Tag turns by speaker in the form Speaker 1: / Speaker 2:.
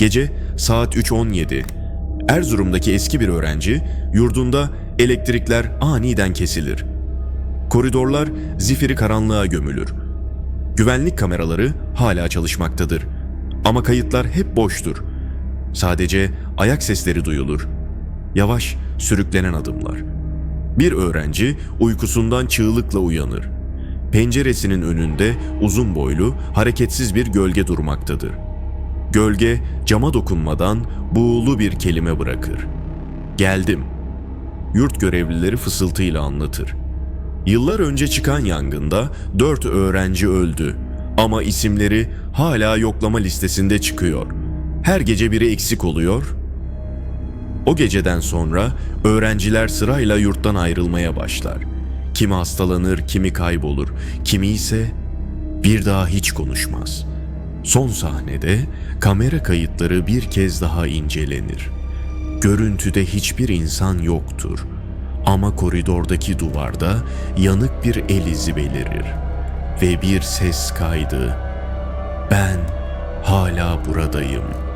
Speaker 1: Gece saat 3.17. Erzurum'daki eski bir öğrenci yurdunda elektrikler aniden kesilir. Koridorlar zifiri karanlığa gömülür. Güvenlik kameraları hala çalışmaktadır. Ama kayıtlar hep boştur. Sadece ayak sesleri duyulur. Yavaş, sürüklenen adımlar. Bir öğrenci uykusundan çığlıkla uyanır. Penceresinin önünde uzun boylu, hareketsiz bir gölge durmaktadır. Gölge cama dokunmadan buğulu bir kelime bırakır. Geldim. Yurt görevlileri fısıltıyla anlatır. Yıllar önce çıkan yangında dört öğrenci öldü. Ama isimleri hala yoklama listesinde çıkıyor. Her gece biri eksik oluyor. O geceden sonra öğrenciler sırayla yurttan ayrılmaya başlar. Kimi hastalanır, kimi kaybolur, kimi ise bir daha hiç konuşmaz. Son sahnede kamera kayıtları bir kez daha incelenir. Görüntüde hiçbir insan yoktur. Ama koridordaki duvarda yanık bir el izi belirir. Ve bir ses kaydı. Ben hala buradayım.''